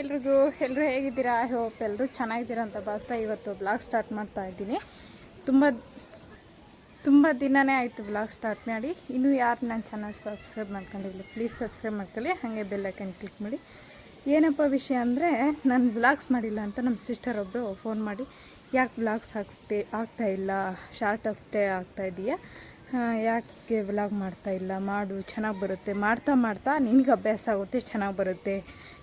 ಎಲ್ರಿಗೂ ಎಲ್ಲರೂ ಹೇಗಿದ್ದೀರಾ? ಐ ಹೋಪ್ ಎಲ್ಲರೂ ಚೆನ್ನಾಗಿದ್ದೀರಾ ಅಂತ ಭಾವಿಸ್ತಾ ಇವತ್ತು ಬ್ಲಾಗ್ ಸ್ಟಾರ್ಟ್ ಮಾಡ್ತಾ ಇದ್ದೀನಿ. ತುಂಬ ತುಂಬ ದಿನನೇ ಆಯಿತು ಬ್ಲಾಗ್ ಸ್ಟಾರ್ಟ್ ಮಾಡಿ. ಇನ್ನೂ ಯಾರು ನನ್ನ ಚಾನಲ್ ಸಬ್ಸ್ಕ್ರೈಬ್ ಮಾಡ್ಕೊಂಡಿಲ್ಲ ಪ್ಲೀಸ್ ಸಬ್ಸ್ಕ್ರೈಬ್ ಮಾಡ್ಕೊಳ್ಳಿ. ಹಾಗೆ ಬೆಲ್ಲೈಕನ್ ಕ್ಲಿಕ್ ಮಾಡಿ. ಏನಪ್ಪ ವಿಷಯ ಅಂದರೆ, ನಾನು ಬ್ಲಾಗ್ಸ್ ಮಾಡಿಲ್ಲ ಅಂತ ನಮ್ಮ ಸಿಸ್ಟರ್ ಒಬ್ಬರು ಫೋನ್ ಮಾಡಿ, ಯಾಕೆ ಬ್ಲಾಗ್ಸ್ ಹಾಕ್ಸ್ತೆ ಆಗ್ತಾಯಿಲ್ಲ ಶಾರ್ಟ್ ಅಷ್ಟೇ ಆಗ್ತಾ ಇದೆಯಾ? ಯಾಕೆ ವ್ಲಾಗ್ ಮಾಡ್ತಾ ಇಲ್ಲ? ಮಾಡು, ಚೆನ್ನಾಗಿ ಬರುತ್ತೆ. ಮಾಡ್ತಾ ಮಾಡ್ತಾ ನಿನಗೆ ಅಭ್ಯಾಸ ಆಗುತ್ತೆ, ಚೆನ್ನಾಗಿ ಬರುತ್ತೆ.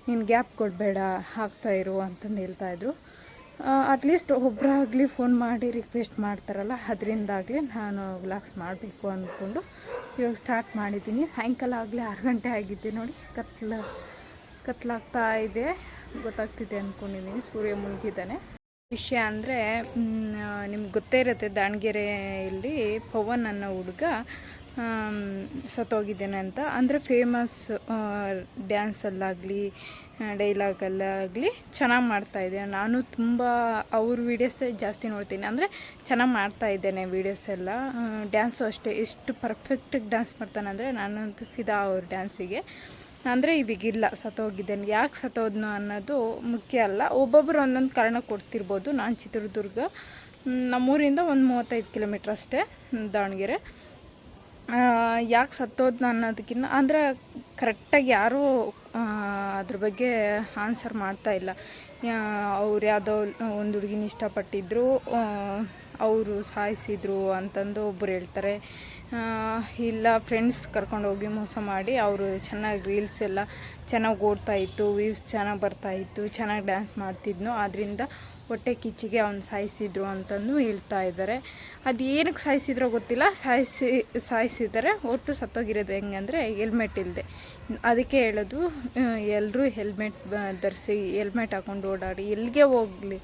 ನೀನು ಗ್ಯಾಪ್ ಕೊಡಬೇಡ, ಹಾಕ್ತಾ ಇರು ಅಂತಂದು ಹೇಳ್ತಾಯಿದ್ರು ಅಟ್ಲೀಸ್ಟ್ ಒಬ್ಬರಾಗಲಿ ಫೋನ್ ಮಾಡಿ ರಿಕ್ವೆಸ್ಟ್ ಮಾಡ್ತಾರಲ್ಲ, ಅದರಿಂದಾಗಲಿ ನಾನು ವ್ಲಾಗ್ಸ್ ಮಾಡಬೇಕು ಅಂದ್ಕೊಂಡು ಇವಾಗ ಸ್ಟಾರ್ಟ್ ಮಾಡಿದ್ದೀನಿ. ಸಾಯಂಕಾಲ ಆಗಲಿ ಆರು ಗಂಟೆ ಆಗಿದ್ದೆ ನೋಡಿ, ಕತ್ಲ, ಕತ್ಲಾಗ್ತಾ ಇದೆ, ಗೊತ್ತಾಗ್ತಿದೆ ಅಂದ್ಕೊಂಡಿದ್ದೀನಿ ಸೂರ್ಯ ಮುಳುಗಿದ್ದಾನೆ. ವಿಷಯ ಅಂದರೆ ನಿಮ್ಗೆ ಗೊತ್ತೇ ಇರುತ್ತೆ, ದಾವಣಗೆರೆಯಲ್ಲಿ ಪವನ್ ಅನ್ನೋ ಹುಡುಗ ಸತ್ತೋಗಿದ್ದಾನೆ ಅಂತ. ಅಂದರೆ ಫೇಮಸ್ ಡ್ಯಾನ್ಸಲ್ಲಾಗಲಿ ಡೈಲಾಗಲ್ಲಾಗಲಿ ಚೆನ್ನಾಗಿ ಮಾಡ್ತಾಯಿದ್ದೆ ನಾನು ತುಂಬ ಅವ್ರ ವೀಡಿಯೋಸೇ ಜಾಸ್ತಿ ನೋಡ್ತೀನಿ. ಅಂದರೆ ಚೆನ್ನಾಗಿ ಮಾಡ್ತಾ ಇದ್ದೇನೆ ವೀಡಿಯೋಸ್ ಎಲ್ಲ. ಡ್ಯಾನ್ಸು ಅಷ್ಟೇ. ಎಷ್ಟು ಪರ್ಫೆಕ್ಟಾಗಿ ಡ್ಯಾನ್ಸ್ ಮಾಡ್ತಾನೆ ಅಂದರೆ ನಾನಂತೂ ಫಿದಾ ಅವ್ರ ಡ್ಯಾನ್ಸಿಗೆ ಅಂದರೆ ಇವಾಗಿಲ್ಲ, ಸತ್ತೋಗಿದ್ದೇನೆ. ಯಾಕೆ ಸತ್ತೋದ್ನು ಅನ್ನೋದು ಮುಖ್ಯ ಅಲ್ಲ. ಒಬ್ಬೊಬ್ಬರು ಒಂದೊಂದು ಕಾರಣ ಕೊಡ್ತಿರ್ಬೋದು. ನಾನು ಚಿತ್ರದುರ್ಗ ನಮ್ಮೂರಿಂದ ಒಂದು ಮೂವತ್ತೈದು ಕಿಲೋಮೀಟ್ರ್ ಅಷ್ಟೇ ದಾವಣಗೆರೆ. ಯಾಕೆ ಸತ್ತೋದ್ನ ಅನ್ನೋದಕ್ಕಿಂತ ಅಂದರೆ ಕರೆಕ್ಟಾಗಿ ಯಾರೂ ಅದ್ರ ಬಗ್ಗೆ ಆನ್ಸರ್ ಮಾಡ್ತಾ ಇಲ್ಲ. ಅವ್ರು ಯಾವುದೋ ಒಂದು ಹುಡುಗಿನ ಇಷ್ಟಪಟ್ಟಿದ್ರು ಅವರು ಸಾಯಿಸಿದ್ರು ಅಂತಂದು ಒಬ್ಬರು ಹೇಳ್ತಾರೆ. ಇಲ್ಲ ಫ್ರೆಂಡ್ಸ್ ಕರ್ಕೊಂಡು ಹೋಗಿ ಮೋಸ ಮಾಡಿ, ಅವರು ಚೆನ್ನಾಗಿ ರೀಲ್ಸ್ ಎಲ್ಲ ಚೆನ್ನಾಗಿ ಓಡ್ತಾಯಿತ್ತು ವ್ಯೂಸ್ ಚೆನ್ನಾಗಿ ಬರ್ತಾ ಇತ್ತು, ಚೆನ್ನಾಗಿ ಡ್ಯಾನ್ಸ್ ಮಾಡ್ತಿದ್ನು. ಅದರಿಂದ ಹೊಟ್ಟೆ ಕಿಚ್ಚಿಗೆ ಅವ್ನು ಸಾಯಿಸಿದ್ರು ಅಂತಂದು ಹೇಳ್ತಾ ಇದ್ದಾರೆ ಅದು ಏನಕ್ಕೆ ಸಾಯಿಸಿದ್ರೋ ಗೊತ್ತಿಲ್ಲ. ಸಾಯಿಸಿ ಸಾಯಿಸಿದ್ದಾರೆ ಒಟ್ಟು ಸತ್ತೋಗಿರೋದು ಹೆಂಗಂದರೆ ಹೆಲ್ಮೆಟ್ ಇಲ್ಲದೆ ಅದಕ್ಕೆ ಹೇಳೋದು ಎಲ್ಲರೂ ಹೆಲ್ಮೆಟ್ ಧರಿಸಿ ಹೆಲ್ಮೆಟ್ ಹಾಕೊಂಡು ಓಡಾಡಿ, ಎಲ್ಲಿಗೆ ಹೋಗಲಿ?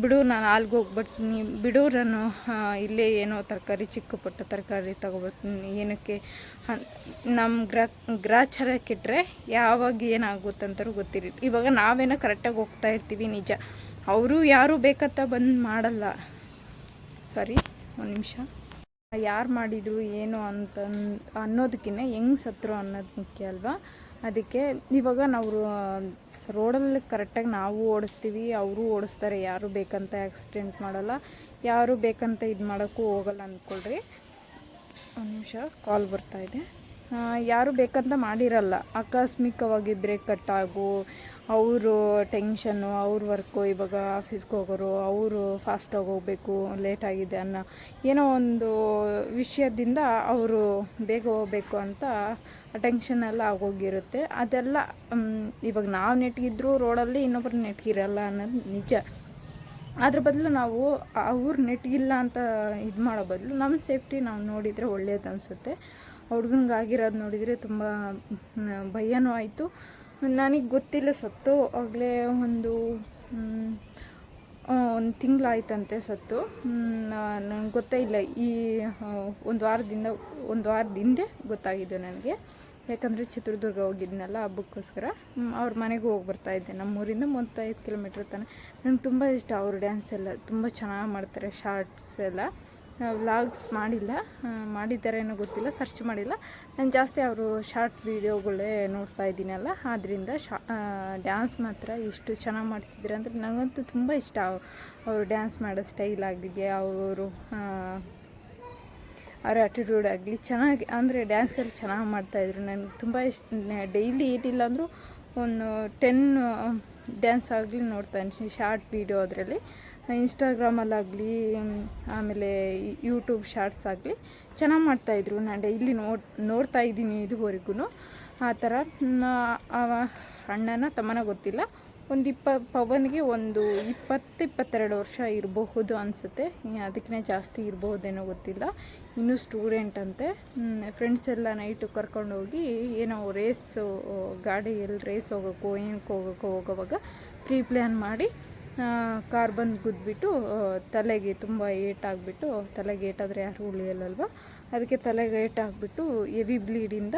ಬಿಡು, ನಾನು ಅಲ್ಲಿಗೆ ಹೋಗ್ಬಿಡ್ತೀನಿ ಬಿಡು, ನಾನು ಇಲ್ಲೇ ಏನೋ ತರಕಾರಿ, ಚಿಕ್ಕ ಪುಟ್ಟ ತರಕಾರಿ ತಗೊಬರ್ತೀನಿ. ಏನಕ್ಕೆ? ನಮ್ಮ ಗ್ರ, ಗ್ರಾಚಾರ ಕೆಟ್ಟರೆ ಯಾವಾಗ ಏನಾಗುತ್ತಂತಾರು ಗೊತ್ತಿರಲಿ ಇವಾಗ ನಾವೇನೋ ಕರೆಕ್ಟಾಗಿ ಹೋಗ್ತಾ ಇರ್ತೀವಿ, ನಿಜ. ಅವರು ಯಾರು ಬೇಕಂತ ಬಂದು ಮಾಡಲ್ಲ. ಸಾರಿ ಒಂದು ನಿಮಿಷ. ಯಾರು ಮಾಡಿದರು ಏನು ಅಂತ ಅನ್ನೋದಕ್ಕಿಂತ ಹೆಂಗೆ ಸತ್ರು ಅನ್ನೋದು ಮುಖ್ಯ ಅಲ್ವಾ? ಅದಕ್ಕೆ ಇವಾಗ ನಾವು ರೋಡಲ್ಲಿ ಕರೆಕ್ಟಾಗಿ ನಾವು ಓಡಿಸ್ತೀವಿ ಅವರು ಓಡಿಸ್ತಾರೆ ಯಾರು ಬೇಕಂತ ಆಕ್ಸಿಡೆಂಟ್ ಮಾಡಲ್ಲ ಯಾರು ಬೇಕಂತ ಇದು ಮಾಡೋಕ್ಕೂ ಹೋಗಲ್ಲ ಅಂದ್ಕೊಳ್ರಿ. ಒಂದು ನಿಮಿಷ ಕಾಲ್ ಬರ್ತಾ ಇದೆ. ಆ, ಯಾರು ಬೇಕಂತ ಮಾಡಿರಲ್ಲ. ಆಕಸ್ಮಿಕವಾಗಿ ಬ್ರೇಕ್ ಕಟ್ಟಾಗು ಅವರು ಟೆನ್ಷನ್ನು ಅವ್ರ ವರ್ಕು ಇವಾಗ ಆಫೀಸ್ಗೆ ಹೋಗೋರು, ಅವರು ಫಾಸ್ಟಾಗಿ ಹೋಗಬೇಕು ಲೇಟ್ ಆಗಿದೆ ಅನ್ನೋ ಏನೋ ಒಂದು ವಿಷಯದಿಂದ ಅವರು ಬೇಗ ಹೋಗಬೇಕು ಅಂತ ಟೆನ್ಷನ್ ಎಲ್ಲ ಆಗೋಗಿರುತ್ತೆ. ಅದೆಲ್ಲ ಇವಾಗ ನಾವು ನೆಟ್ಗಿದ್ರು ರೋಡಲ್ಲಿ ಇನ್ನೊಬ್ರು ನೆಟ್ಗಿರಲ್ಲ ಅನ್ನೋದು ನಿಜ. ಅದ್ರ ಬದಲು ನಾವು ಅವ್ರು ನೆಟ್ಗಿಲ್ಲ ಅಂತ ಇದು ಮಾಡೋ ಬದಲು ನಮ್ಮ ಸೇಫ್ಟಿ ನಾವು ನೋಡಿದರೆ ಒಳ್ಳೆಯದು ಅನಿಸುತ್ತೆ. ಹುಡ್ಗನ್ಗೆ ಆಗಿರೋದು ನೋಡಿದರೆ ತುಂಬ ಭಯನೂ ಆಯಿತು. ನನಗೆ ಗೊತ್ತಿಲ್ಲ, ಸತ್ತು ಆಗಲೇ ಒಂದು ಒಂದು ತಿಂಗಳಾಯ್ತಂತೆ ಸತ್ತು. ನನಗೆ ಗೊತ್ತೇ ಇಲ್ಲ, ಈ ಒಂದು ವಾರದಿಂದ, ಒಂದು ವಾರದ ಹಿಂದೆ ಗೊತ್ತಾಗಿದ್ದು ನನಗೆ. ಯಾಕಂದರೆ ಚಿತ್ರದುರ್ಗ ಹೋಗಿದ್ನಲ್ಲ ಹಬ್ಬಕ್ಕೋಸ್ಕರ. ಅವ್ರ ಮನೆಗೂ ಹೋಗಿ ಬರ್ತಾ ಇದ್ದೆ. ನಮ್ಮೂರಿಂದ ಮೂವತ್ತೈದು ಕಿಲೋಮೀಟ್ರ್ ತನಕ. ನಂಗೆ ತುಂಬ ಇಷ್ಟ ಅವ್ರ ಡ್ಯಾನ್ಸ್ ಎಲ್ಲ. ತುಂಬ ಚೆನ್ನಾಗಿ ಮಾಡ್ತಾರೆ, ಶಾರ್ಟ್ಸ್ ಎಲ್ಲ. ವ್ಲಾಗ್ಸ್ ಮಾಡಿಲ್ಲ ಮಾಡಿದ್ದಾರೆ ಮಾಡಿದ್ದಾರೇನೋ ಗೊತ್ತಿಲ್ಲ ಸರ್ಚ್ ಮಾಡಿಲ್ಲ. ನಾನು ಜಾಸ್ತಿ ಅವರು ಶಾರ್ಟ್ ವೀಡಿಯೋಗಳೇ ನೋಡ್ತಾ ಇದ್ದೀನಲ್ಲ ಆದ್ದರಿಂದ ಶಾ ಡ್ಯಾನ್ಸ್ ಮಾತ್ರ ಇಷ್ಟು ಚೆನ್ನಾಗಿ ಮಾಡ್ತಿದ್ರು ಅಂದರೆ ನನಗಂತೂ ತುಂಬ ಇಷ್ಟ. ಅವ್- ಅವರು ಡ್ಯಾನ್ಸ್ ಮಾಡೋ ಸ್ಟೈಲ್ ಆಗಲಿಗೆ ಅವರು ಅವರ ಆ್ಯಟಿಟ್ಯೂಡ್ ಆಗಲಿ ಚೆನ್ನಾಗಿ, ಅಂದರೆ ಡ್ಯಾನ್ಸಲ್ಲಿ ಚೆನ್ನಾಗಿ ಮಾಡ್ತಾಯಿದ್ರು ನನಗೆ ತುಂಬ ಇಷ್ಟ ಡೈಲಿ ಏನಿಲ್ಲ ಅಂದರೂ ಒಂದು ಟೆನ್ ಡ್ಯಾನ್ಸ್ ಆಗಲಿ ನೋಡ್ತಾ ಇದ್ದೀನಿ ಶಾರ್ಟ್ ವೀಡಿಯೋ ಅದರಲ್ಲಿ. ಇನ್ಸ್ಟಾಗ್ರಾಮಲ್ಲಾಗಲಿ ಆಮೇಲೆ ಯೂಟ್ಯೂಬ್ ಶಾರ್ಟ್ಸ್ ಆಗಲಿ, ಚೆನ್ನಾಗಿ ಮಾಡ್ತಾಯಿದ್ರು ನಾನು ಡೈಲಿ ನೋಡ್ ನೋಡ್ತಾ ಇದ್ದೀನಿ ಇದುವರೆಗೂ ಆ ಥರ ಅಣ್ಣನ ತಮ್ಮನ ಗೊತ್ತಿಲ್ಲ. ಒಂದು ಇಪ್ಪ ಪವನ್ಗೆ ಒಂದು ಇಪ್ಪತ್ತು, ಇಪ್ಪತ್ತೆರಡು ವರ್ಷ ಇರಬಹುದು ಅನಿಸುತ್ತೆ. ಅದಕ್ಕಿಂತ ಜಾಸ್ತಿ ಇರಬಹುದೇನೋ ಗೊತ್ತಿಲ್ಲ. ಇನ್ನೂ ಸ್ಟೂಡೆಂಟ್ ಅಂತೆ. ಫ್ರೆಂಡ್ಸ್ ಎಲ್ಲ ನೈಟು ಕರ್ಕೊಂಡು ಹೋಗಿ ಏನೋ ರೇಸು ಗಾಡಿಯಲ್ಲಿ ರೇಸ್ ಹೋಗೋಕ್ಕೋ, ಏನಕ್ಕೆ ಹೋಗೋಕ್ಕೋ ಹೋಗೋವಾಗ ಪ್ರೀ ಪ್ಲ್ಯಾನ್ ಮಾಡಿ ಕಾರ್ ಬಂದು ಗುದ್ಬಿಟ್ಟು ತಲೆಗೆ ತುಂಬ ಏಟಾಗಿಬಿಟ್ಟು, ತಲೆಗೆ ಏಟಾದರೆ ಯಾರು ಉಳಿಯಲ್ಲಲ್ವ? ಅದಕ್ಕೆ ತಲೆಗೆ ಏಟಾಗಿಬಿಟ್ಟು ಎವಿ ಬ್ಲೀಡಿಂದ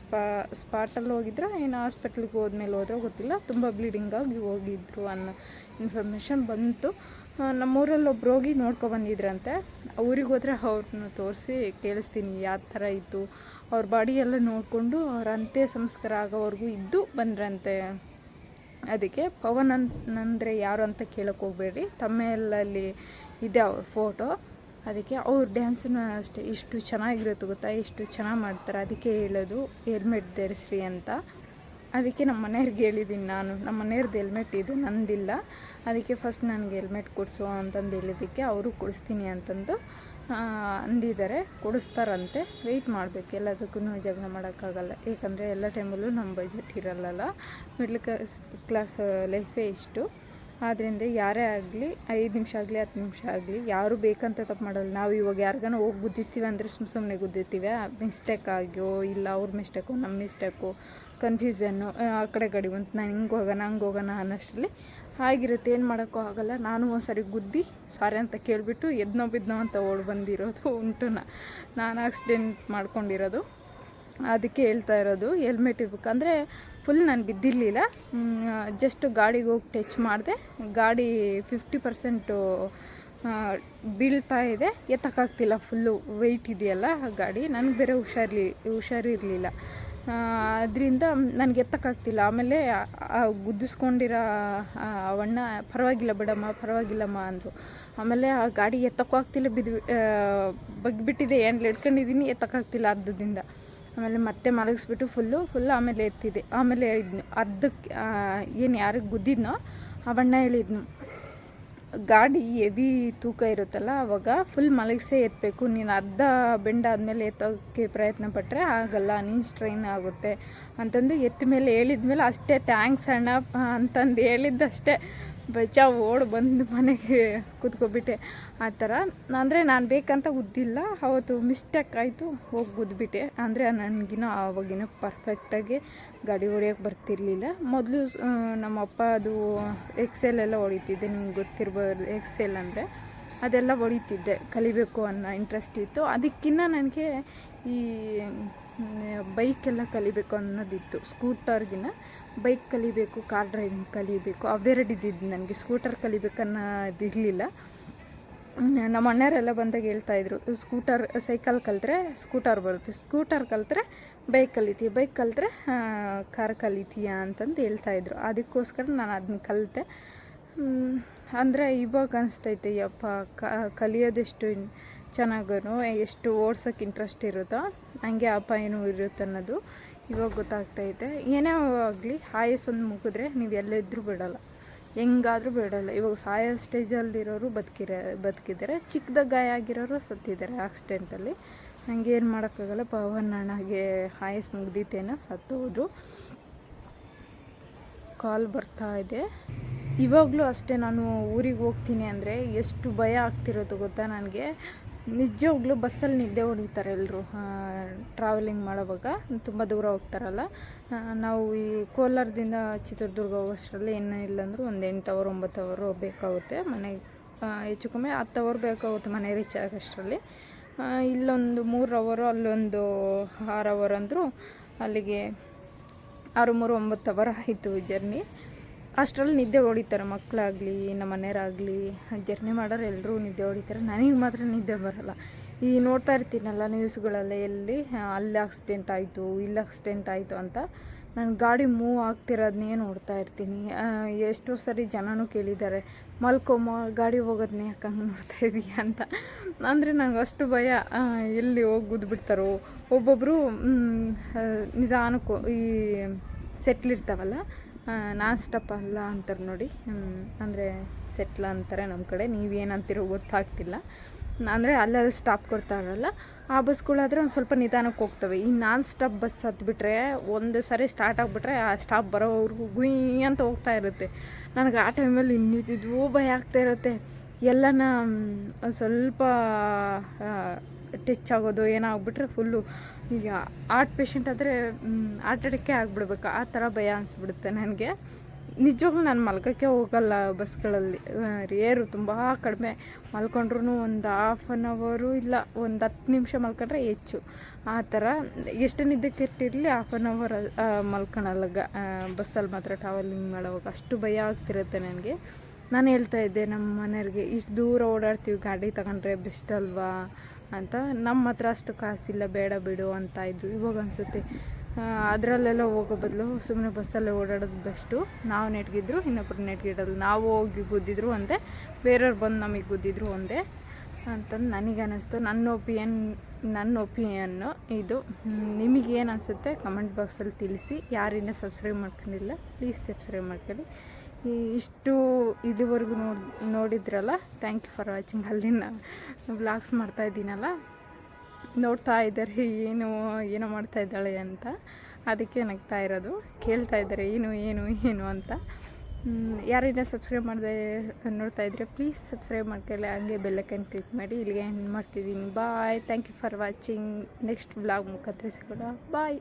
ಸ್ಪಾ ಸ್ಪಾಟಲ್ಲಿ ಹೋಗಿದ್ರೆ? ಏನು ಹಾಸ್ಪಿಟ್ಲಿಗೆ ಹೋದ್ಮೇಲೆ ಹೋದ್ರೆ ಗೊತ್ತಿಲ್ಲ. ತುಂಬ ಬ್ಲೀಡಿಂಗಾಗಿ ಹೋಗಿದ್ರು ಅನ್ನೋ ಇನ್ಫಾರ್ಮೇಷನ್ ಬಂತು. ನಮ್ಮೂರಲ್ಲಿ ಒಬ್ರು ಹೋಗಿ ನೋಡ್ಕೊಬಂದಿದ್ರಂತೆ ಊರಿಗೆ ಹೋದರೆ ಅವ್ರನ್ನ ತೋರಿಸಿ ಕೇಳಿಸ್ತೀನಿ, ಯಾವ ಥರ ಇತ್ತು. ಅವ್ರ ಬಾಡಿ ಎಲ್ಲ ನೋಡಿಕೊಂಡು ಅವ್ರ ಅಂತ್ಯ ಸಂಸ್ಕಾರ ಆಗೋವರೆಗೂ ಇದ್ದು ಬಂದ್ರಂತೆ. ಅದಕ್ಕೆ ಪವನ್ ಅಂತ ಅಂದರೆ ಯಾರು ಅಂತ ಕೇಳಕ್ಕೆ ಹೋಗ್ಬೇಡ್ರಿ. ತಮ್ಮೆಲ್ಲಲ್ಲಿ ಇದೆ ಅವ್ರ ಫೋಟೋ ಅದಕ್ಕೆ ಅವ್ರ ಡ್ಯಾನ್ಸನ್ನು ಅಷ್ಟೇ, ಇಷ್ಟು ಚೆನ್ನಾಗಿರುತ್ತೆ ಗೊತ್ತಾ? ಇಷ್ಟು ಚೆನ್ನಾಗಿ ಮಾಡ್ತಾರೆ. ಅದಕ್ಕೆ ಹೇಳೋದು ಹೆಲ್ಮೆಟ್ ಧರಿಸ್ರಿ ಅಂತ. ಅದಕ್ಕೆ ನಮ್ಮ ಮನೆಯವ್ರಿಗೆ ಹೇಳಿದ್ದೀನಿ ನಾನು. ನಮ್ಮ ಮನೆಯವ್ರದ್ದು ಹೆಲ್ಮೆಟ್ ಇದೆ, ನಂದಿಲ್ಲ. ಅದಕ್ಕೆ ಫಸ್ಟ್ ನನಗೆ ಹೆಲ್ಮೆಟ್ ಕೊಡಿಸು ಅಂತಂದು ಹೇಳಿದ್ದಕ್ಕೆ ಅವರು ಕೊಡಿಸ್ತೀನಿ ಅಂತಂದು ಅಂದಿದ್ದಾರೆ. ಕೊಡಿಸ್ತಾರಂತೆ. ವೆಯ್ಟ್ ಮಾಡಬೇಕು. ಎಲ್ಲದಕ್ಕೂ ಜಗಳ ಮಾಡೋಕ್ಕಾಗಲ್ಲ. ಏಕೆಂದರೆ ಎಲ್ಲ ಟೈಮಲ್ಲೂ ನಮ್ಮ ಬಜೆಟ್ ಇರಲ್ಲಲ್ಲ. ಮಿಡ್ಲ್ ಕ್ಲಾಸ್ ಕ್ಲಾಸ್ ಲೈಫೇ ಇಷ್ಟು. ಆದ್ದರಿಂದ ಯಾರೇ ಆಗಲಿ, ಐದು ನಿಮಿಷ ಆಗಲಿ, ಹತ್ತು ನಿಮಿಷ ಆಗಲಿ, ಯಾರು ಬೇಕಂತ ತಪ್ಪು ಮಾಡಲ್ಲ. ನಾವು ಇವಾಗ ಯಾರಿಗಾನ ಹೋಗಿ ಗುದ್ದಿತ್ತೀವಿ ಅಂದರೆ ಸುಮ್ಮ ಸುಮ್ಮನೆ ಗುದ್ದಿತ್ತೀವಿ ಮಿಸ್ಟೇಕ್ ಆಗ್ಯೋ, ಇಲ್ಲ ಅವ್ರ ಮಿಸ್ಟೇಕು ನಮ್ಮ ಮಿಸ್ಟೇಕು ಕನ್ಫ್ಯೂಸನ್ನು ಆ ಕಡೆ ಗಡಿ ಬಂತು. ನಾನು ಹಿಂಗೆ ಹೋಗೋಣ, ಹಂಗೆ ಹೋಗೋಣ ಅನ್ನೋಷ್ಟರಲ್ಲಿ ಆಗಿರುತ್ತೆ ಏನು ಮಾಡೋಕ್ಕೂ ಆಗಲ್ಲ. ನಾನು ಒಂದ್ಸರಿ ಗುದ್ದಿ ಸಾರಿ ಅಂತ ಕೇಳಿಬಿಟ್ಟು ಎದ್ನೋ ಬಿದ್ನೋ ಅಂತ ಓಡ್ ಬಂದಿರೋದು ಉಂಟು ನಾನು ಆಕ್ಸಿಡೆಂಟ್ ಮಾಡ್ಕೊಂಡಿರೋದು. ಅದಕ್ಕೆ ಹೇಳ್ತಾ ಇರೋದು ಹೆಲ್ಮೆಟ್ ಇರ್ಬೇಕಂದ್ರೆ ಫುಲ್ ನಾನು ಬಿದ್ದಿರಲಿಲ್ಲ. ಜಸ್ಟ್ ಗಾಡಿಗೆ ಹೋಗಿ ಟಚ್ ಮಾಡಿದೆ. ಗಾಡಿ ಫಿಫ್ಟಿ ಪರ್ಸೆಂಟು ಬೀಳ್ತಾ ಇದೆ. ಎತ್ತಕ್ಕಾಗ್ತಿಲ್ಲ ಫುಲ್ಲು ವೆಯ್ಟ್ ಇದೆಯಲ್ಲ ಗಾಡಿ. ನನಗೆ ಬೇರೆ ಹುಷಾರ್ಲಿ, ಹುಷಾರಿರಲಿಲ್ಲ. ಅದರಿಂದ ನನಗೆ ಎತ್ತಕ್ಕಾಗ್ತಿಲ್ಲ. ಆಮೇಲೆ ಗುದ್ದಿಸ್ಕೊಂಡಿರೋ ಅವಣ್ಣ, ಪರವಾಗಿಲ್ಲ ಬಿಡಮ್ಮ, ಪರವಾಗಿಲ್ಲಮ್ಮ ಅಂದರು. ಆಮೇಲೆ ಆ ಗಾಡಿ ಎತ್ತಕ್ಕೂ ಆಗ್ತಿಲ್ಲ, ಬಿದ್ದು ಬಗ್ಬಿಟ್ಟಿದೆ. ಏನು ಇಟ್ಕೊಂಡಿದ್ದೀನಿ, ಎತ್ತಕ್ಕಾಗ್ತಿಲ್ಲ ಅರ್ಧದಿಂದ. ಆಮೇಲೆ ಮತ್ತೆ ಮಲಗಿಸ್ಬಿಟ್ಟು ಫುಲ್ಲು ಫುಲ್ ಆಮೇಲೆ ಎತ್ತಿದೆ. ಆಮೇಲೆ ಇದ್ನು, ಅರ್ಧಕ್ಕೆ ಏನು ಯಾರಿಗೆ ಗುದ್ದಿದ್ನೋ ಆ ಬಣ್ಣ ಹೇಳಿದ್ನು. ಗಾಡಿ ಹೆವಿ ತೂಕ ಇರುತ್ತಲ್ಲ, ಅವಾಗ ಫುಲ್ ಮಲಗಿಸೇ ಎತ್ತಬೇಕು ನೀನು ಅರ್ಧ ಬೆಂಡ ಆದಮೇಲೆ ಎತ್ತೋಕ್ಕೆ ಪ್ರಯತ್ನ ಪಟ್ಟರೆ ಆಗಲ್ಲ, ನೀನು ಸ್ಟ್ರೈನ್ ಆಗುತ್ತೆ ಅಂತಂದು ಎತ್ತ ಮೇಲೆ ಹೇಳಿದ್ಮೇಲೆ ಅಷ್ಟೇ ಥ್ಯಾಂಕ್ಸ್ ಅಣ್ಣ, ಅಂತಂದು ಹೇಳಿದ್ದಷ್ಟೇ. ಬಚ್ಚ ಓಡ್ ಬಂದು ಮನೆಗೆ ಕೂತ್ಕೊಬಿಟ್ಟೆ. ಆ ಥರ. ಅಂದರೆ ನಾನು ಬೇಕಂತ ಉದ್ದಿಲ್ಲ. ಅವತ್ತು ಮಿಸ್ಟೇಕ್ ಆಯಿತು, ಹೋಗಿ ಉದ್ಬಿಟ್ಟೆ. ಅಂದರೆ ನನಗಿನ್ನೂ ಆವಾಗಿನ ಪರ್ಫೆಕ್ಟಾಗಿ ಗಾಡಿ ಹೊಡಿಯೋಕೆ ಬರ್ತಿರ್ಲಿಲ್ಲ. ಮೊದಲು ನಮ್ಮ ಅಪ್ಪ ಅದು ಎಕ್ಸೆಲ್ ಎಲ್ಲ ಹೊಡಿತಿದ್ದೆ. ನಿಮ್ಗೆ ಗೊತ್ತಿರ್ಬೋದು ಎಕ್ಸೆಲ್ ಅಂದರೆ. ಅದೆಲ್ಲ ಹೊಡಿತಿದ್ದೆ. ಕಲಿಬೇಕು ಅನ್ನೋ ಇಂಟ್ರೆಸ್ಟ್ ಇತ್ತು. ಅದಕ್ಕಿಂತ ನನಗೆ ಈ ಬೈಕೆಲ್ಲ ಕಲಿಬೇಕು ಅನ್ನೋದಿತ್ತು. ಸ್ಕೂಟರ್ಗಿನ್ನ ಬೈಕ್ ಕಲಿಬೇಕು, ಕಾರ್ ಡ್ರೈವಿಂಗ್ ಕಲಿಬೇಕು ಅವೆರಡು ಇದ್ದಿದ್ದು ನನಗೆ. ಸ್ಕೂಟರ್ ಕಲಿಬೇಕನ್ನೋದಿರಲಿಲ್ಲ. ನಮ್ಮ ಅಣ್ಣರೆಲ್ಲ ಬಂದಾಗ ಹೇಳ್ತಾಯಿದ್ರು ಸ್ಕೂಟರ್, ಸೈಕಲ್ ಕಲಿತ್ರೆ ಸ್ಕೂಟರ್ ಬರುತ್ತೆ. ಸ್ಕೂಟರ್ ಕಲಿತ್ರೆ ಬೈಕ್ ಕಲಿತೀಯ, ಬೈಕ್ ಕಲಿತ್ರೆ ಕಾರ್ ಕಲಿತೀಯ ಅಂತಂದು ಹೇಳ್ತಾಯಿದ್ರು ಅದಕ್ಕೋಸ್ಕರ ನಾನು ಅದನ್ನ ಕಲಿತೆ. ಅಂದರೆ ಇವಾಗ ಅನಿಸ್ತೈತೆ, ಯಪ್ಪ ಕಲಿಯೋದೆಷ್ಟು ಚೆನ್ನಾಗೂ ಎಷ್ಟು ಓಡ್ಸೋಕ್ಕೆ ಇಂಟ್ರೆಸ್ಟ್ ಇರುತ್ತೋ, ಹಂಗೆ ಅಪಾಯನೂ ಇರುತ್ತೆ ಅನ್ನೋದು ಇವಾಗ ಗೊತ್ತಾಗ್ತೈತೆ. ಏನೇ ಆಗಲಿ ಹಾಯಸ್ ಒಂದು ಮುಗಿದ್ರೆ ನೀವು ಎಲ್ಲಿದ್ದರೂ ಬಿಡೋಲ್ಲ. ಹೆಂಗಾದರೂ ಬಿಡೋಲ್ಲ. ಇವಾಗ ಸಾಯೋ ಸ್ಟೇಜಲ್ಲಿರೋರು ಬದುಕಿರ, ಬದುಕಿದ್ದಾರೆ. ಚಿಕ್ಕದ ಗಾಯ ಆಗಿರೋರು ಸತ್ತಿದ್ದಾರೆ ಆಕ್ಸಿಡೆಂಟಲ್ಲಿ. ನನಗೆ ಏನು ಮಾಡೋಕ್ಕಾಗಲ್ಲ. ಪವನ್ ಅಣ್ಣಗೆ ಆಯಸ್ ಮುಗ್ದಿತ್ತೇನೋ ಸತ್ತು ಹೋದ್ರು ಕಾಲ್ ಬರ್ತಾ ಇದೆ. ಇವಾಗಲೂ ಅಷ್ಟೇ ನಾನು ಊರಿಗೆ ಹೋಗ್ತೀನಿ ಅಂದರೆ ಎಷ್ಟು ಭಯ ಆಗ್ತಿರೋದು ಗೊತ್ತಾ ನನಗೆ? ನಿಜವಾಗ್ಲೂ ಬಸ್ಸಲ್ಲಿ ನಿದ್ದೆ ಹೊಡಿತಾರೆ ಎಲ್ಲರೂ. ಟ್ರಾವೆಲಿಂಗ್ ಮಾಡೋವಾಗ ತುಂಬ ದೂರ ಹೋಗ್ತಾರಲ್ಲ. ನಾವು ಈ ಕೋಲಾರದಿಂದ ಚಿತ್ರದುರ್ಗ ಹೋಗೋಷ್ಟರಲ್ಲಿ ಇನ್ನೂ ಇಲ್ಲಾಂದ್ರೂ ಒಂದು ಎಂಟು ಅವರ್ ಒಂಬತ್ತು ಅವರು ಬೇಕಾಗುತ್ತೆ ಮನೆ ಹೆಚ್ಚು ಕಮ್ಮಿ ಹತ್ತು ಅವರ್ ಬೇಕಾಗುತ್ತೆ ಮನೆ ರೀಚ್ ಆಗೋಷ್ಟರಲ್ಲಿ. ಇಲ್ಲೊಂದು ಮೂರು ಅವರು ಅಲ್ಲೊಂದು ಆರು ಅವರ್ ಅಂದರೂ ಅಲ್ಲಿಗೆ ಆರು ಮೂರು, ಒಂಬತ್ತು ಅವರ್ ಆಯಿತು ಜರ್ನಿ ಅಷ್ಟರಲ್ಲಿ ನಿದ್ದೆ ಹೊಡಿತಾರೆ ಮಕ್ಕಳಾಗಲಿ ನಮ್ಮ ಮನೆಯವರಾಗಲಿ. ಜರ್ನಿ ಮಾಡೋರು ಎಲ್ಲರೂ ನಿದ್ದೆ ಹೊಡಿತಾರೆ ನನಗೆ ಮಾತ್ರ ನಿದ್ದೆ ಬರಲ್ಲ. ಈ ನೋಡ್ತಾ ಇರ್ತೀನಲ್ಲ ನ್ಯೂಸ್ಗಳಲ್ಲಿ ಎಲ್ಲಿ, ಅಲ್ಲಿ ಆಕ್ಸಿಡೆಂಟ್ ಆಯಿತು, ಇಲ್ಲಿ ಆಕ್ಸಿಡೆಂಟ್ ಆಯಿತು ಅಂತ. ನಾನು ಗಾಡಿ ಮೂವ್ ಆಗ್ತಿರೋದನ್ನೇ ನೋಡ್ತಾ ಇರ್ತೀನಿ. ಎಷ್ಟೋ ಸರಿ ಜನನೂ ಕೇಳಿದ್ದಾರೆ, ಮಲ್ಕೊಮ್ಮ, ಗಾಡಿ ಹೋಗೋದನ್ನೇ ಯಾಕೆ ಹಂಗೆ ನೋಡ್ತಾ ಇದೀಯ? ಅಂತ. ಅಂದರೆ ನನಗೆ ಅಷ್ಟು ಭಯ ಎಲ್ಲಿ ಹೋಗಿ ಗುದ್ಬಿಡ್ತಾರೋ ಒಬ್ಬೊಬ್ಬರು ನಿಧಾನಕ್ಕೂ ಈ ಸೆಟ್ಲಿರ್ತಾವಲ್ಲ ನಾನ್ ಸ್ಟಪ್ ಅಲ್ಲ ಅಂತಾರೆ ನೋಡಿ. ಅಂದರೆ ಸೆಟ್ಲ್ ಅಂತಾರೆ ನಮ್ಮ ಕಡೆ. ನೀವೇನಂತಿರೋ ಗೊತ್ತಾಗ್ತಿಲ್ಲ. ಅಂದರೆ ಅಲ್ಲೆಲ್ಲ ಸ್ಟಾಪ್ ಕೊಡ್ತಾರಲ್ಲ ಆ ಬಸ್ಗಳಾದರೆ ಒಂದು ಸ್ವಲ್ಪ ನಿಧಾನಕ್ಕೆ ಹೋಗ್ತವೆ. ಈ ನಾನ್ ಸ್ಟಾಪ್ ಬಸ್ ಹತ್ಬಿಟ್ರೆ ಒಂದು ಸಾರಿ ಸ್ಟಾರ್ಟ್ ಆಗಿಬಿಟ್ರೆ ಆ ಸ್ಟಾಪ್ ಬರೋವ್ರಿಗೂ ಗುಯ್ ಅಂತ ಹೋಗ್ತಾ ಇರುತ್ತೆ. ನನಗೆ ಆ ಟೈಮಲ್ಲಿ ಇನ್ನಿದ್ದಿದ್ವೋ ಭಯ ಆಗ್ತಾ ಇರುತ್ತೆ. ಎಲ್ಲನ ಸ್ವಲ್ಪ ಟಚ್ ಆಗೋದು ಏನೋ ಆಗ್ಬಿಟ್ರೆ ಫುಲ್ಲು ಈಗ ಆರ್ಟ್ ಪೇಷಂಟ್ ಆದರೆ ಆರ್ಟ್ ಆಗಿಬಿಡ್ಬೇಕು. ಆ ಥರ ಭಯ ಅನಿಸ್ಬಿಡುತ್ತೆ ನನಗೆ. ನಿಜವಾಗ್ಲೂ ನಾನು ಮಲ್ಕೋಕ್ಕೆ ಹೋಗಲ್ಲ ಬಸ್ಗಳಲ್ಲಿ. ರೇರು ತುಂಬ ಕಡಿಮೆ. ಮಲ್ಕೊಂಡ್ರೂ ಒಂದು ಹಾಫ್ ಆನ್ ಅವರು ಇಲ್ಲ, ಒಂದು ಹತ್ತು ನಿಮಿಷ ಮಲ್ಕೊಂಡ್ರೆ ಹೆಚ್ಚು. ಆ ಥರ ಎಷ್ಟು ನಿದ್ದೆ ಕೆಟ್ಟಿರಲಿ ಹಾಫ್ ಆನ್ ಅವರ್ ಮಲ್ಕೊಳಲ್ಲ ಗ ಬಸ್ಸಲ್ಲಿ ಮಾತ್ರ ಟ್ರಾವೆಲಿಂಗ್ ಮಾಡೋವಾಗ. ಅಷ್ಟು ಭಯ ಆಗ್ತಿರುತ್ತೆ ನನಗೆ. ನಾನು ಹೇಳ್ತಾ ಇದ್ದೆ ನಮ್ಮ ಮನೆಯವ್ರಿಗೆ, ಇಷ್ಟು ದೂರ ಓಡಾಡ್ತೀವಿ, ಗಾಡಿ ತಗೊಂಡ್ರೆ ಬೆಸ್ಟ್ ಅಲ್ವಾ? ಅಂತ ನಮ್ಮ ಹತ್ರ ಅಷ್ಟು ಕಾಸಿಲ್ಲ, ಬೇಡ ಬಿಡು ಅಂತ ಇದ್ದು ಇವಾಗ ಅನಿಸುತ್ತೆ ಅದರಲ್ಲೆಲ್ಲ ಹೋಗೋ ಬದಲು ಸುಮ್ಮನೆ ಬಸ್ಸಲ್ಲೇ ಓಡಾಡೋದು ಬೆಸ್ಟು ನಾವು ನೆಟ್ಗಿದ್ರು ಇನ್ನೊಬ್ರು ನೆಟ್ಗಿಡೋದು ನಾವು ಹೋಗಿ ಗುದ್ದಿದ್ರು ಒಂದೇ, ಬೇರೆಯವ್ರು ಬಂದು ನಮಗೆ ಗುದ್ದಿದ್ರು ಒಂದೇ ಅಂತಂದು ನನಗೆ ಅನ್ನಿಸ್ತು ನನ್ನ ಒಪಿನಿಯನ್ ನನ್ನ ಒಪಿನಿಯನ್ನು ಇದು. ನಿಮಗೇನು ಅನಿಸುತ್ತೆ ಕಮೆಂಟ್ ಬಾಕ್ಸಲ್ಲಿ ತಿಳಿಸಿ. ಯಾರಿನ್ನ ಸಬ್ಸ್ಕ್ರೈಬ್ ಮಾಡ್ಕೊಂಡಿಲ್ಲ ಪ್ಲೀಸ್ ಸಬ್ಸ್ಕ್ರೈಬ್ ಮಾಡ್ಕೊಳ್ಳಿ. ಇಷ್ಟು ಇದುವರೆಗೂ ನೋಡಿ ನೋಡಿದ್ರಲ್ಲ ಥ್ಯಾಂಕ್ ಯು ಫಾರ್ ವಾಚಿಂಗ್ ಅಲ್ಲಿನ ಬ್ಲಾಗ್ಸ್ ಮಾಡ್ತಾ ಇದ್ದೀನಲ್ಲ, ನೋಡ್ತಾ ಇದ್ದಾರೆ, ಏನು, ಏನೋ ಮಾಡ್ತಾ ಇದ್ದಾಳೆ ಅಂತ. ಅದಕ್ಕೆ ನಗ್ತಾ ಇರೋದು, ಕೇಳ್ತಾ ಇದ್ದಾರೆ, ಏನು ಏನು ಏನು ಅಂತ. ಯಾರಿಲ್ಲ ಸಬ್ಸ್ಕ್ರೈಬ್ ಮಾಡದೆ ನೋಡ್ತಾ ಇದ್ದರೆ ಪ್ಲೀಸ್ ಸಬ್ಸ್ಕ್ರೈಬ್ ಮಾಡ್ಕೊಳ್ಳಿ, ಹಂಗೆ ಬೆಲ್ಲಕ್ಕನ್ನು ಕ್ಲಿಕ್ ಮಾಡಿ, ಇಲ್ಲಿಗೆ ಏನು ಮಾಡ್ತಿದ್ದೀನಿ. Bye thank you for watching next vlog ಮುಖಾಂತರ ಸಿಗೋಣ. ಬಾಯ್